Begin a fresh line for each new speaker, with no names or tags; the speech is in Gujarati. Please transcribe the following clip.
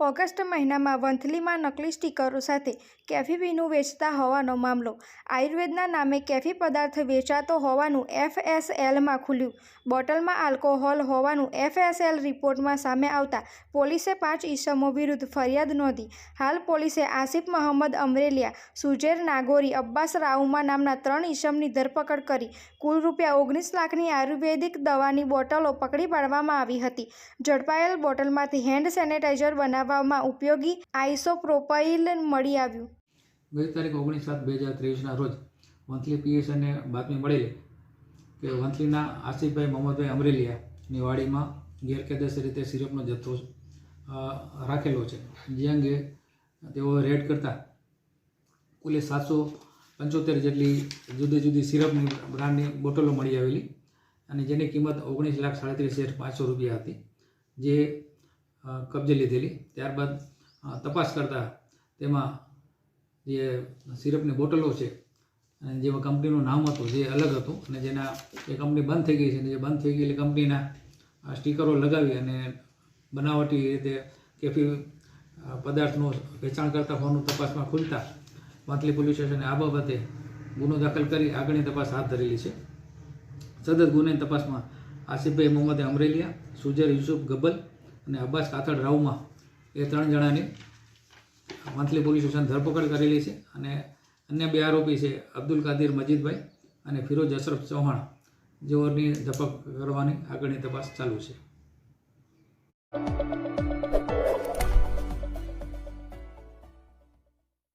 ઓગસ્ટ મહિનામાં વંથલીમાં નકલી સ્ટીકરો સાથે કેફી વીનું વેચતા હોવાનો મામલો. આયુર્વેદના નામે કેફી પદાર્થ વેચાતો હોવાનું એફએસએલમાં ખુલ્યું. બોટલમાં આલ્કોહોલ હોવાનું એફએસએલ રિપોર્ટમાં સામે આવતા પોલીસે પાંચ ઈસમો વિરુદ્ધ ફરિયાદ નોંધી. હાલ પોલીસે આસિફ મહંમદ અમરેલિયા, સુજેર નાગોરી, અબ્બાસ રાઉમા નામના ત્રણ ઈસમની ધરપકડ કરી. કુલ રૂપિયા ઓગણીસ લાખની આયુર્વેદિક દવાની બોટલો પકડી પાડવામાં આવી હતી. ઝડપાયેલ બોટલમાંથી હેન્ડ સેનેટાઈઝર બનાવવામાં ઉપયોગી આઇસોપ્રોપાઇલ મળી આવ્યું.
ગઈ તારીખ ઓગણીસ સાત બે હજાર ત્રેવીસના રોજ વંથલી પીએસએને બાતમી મળેલી કે વંથલીના આસિફભાઈ, મોહમ્મદભાઈ અમરેલિયાની વાડીમાં ગેરકાયદેસર રીતે સિરપનો જથ્થો રાખેલો છે. જે અંગે તેઓ રેડ કરતાં કુલે સાતસો પંચોતેર જેટલી જુદી જુદી સિરપની બ્રાન્ડની બોટલો મળી આવેલી અને જેની કિંમત ઓગણીસ લાખ સાડત્રીસ હજાર પાંચસો રૂપિયા હતી. જે કબજે લીધેલી. ત્યારબાદ તપાસ કરતાં તેમાં જે સિરપની બોટલો છે, અને જેમાં કંપનીનું નામ હતું, જે અલગ હતું, અને જેના એ કંપની બંધ થઈ ગઈ છે, અને જે બંધ થઈ ગયેલી કંપનીના સ્ટીકરો લગાવી અને બનાવટી રીતે કેફી પદાર્થનું વેચાણ કરતા હોવાનું તપાસમાં ખુલતા વાંકલી પોલીસ સ્ટેશને આ બાબતે ગુનો દાખલ કરી આગળની તપાસ હાથ ધરેલી છે. સતત ગુનાની તપાસમાં આસિફભાઈ મોહમ્મદ અમરેલિયા, સુજર યુસુફ ગબ્બલ અને અબ્બાસ કાથડ રાવમાં એ ત્રણ જણાની મંથલી પોલીસ સ્ટેશન ધરપકડ કરેલી છે અને અન્ય બે આરોપી છે અબ્દુલ કાદિર મજીદભાઈ અને ફિરોજ અશરફ ચૌહાણ, જેઓની ધરપકડ કરવાની આગળની તપાસ ચાલુ છે.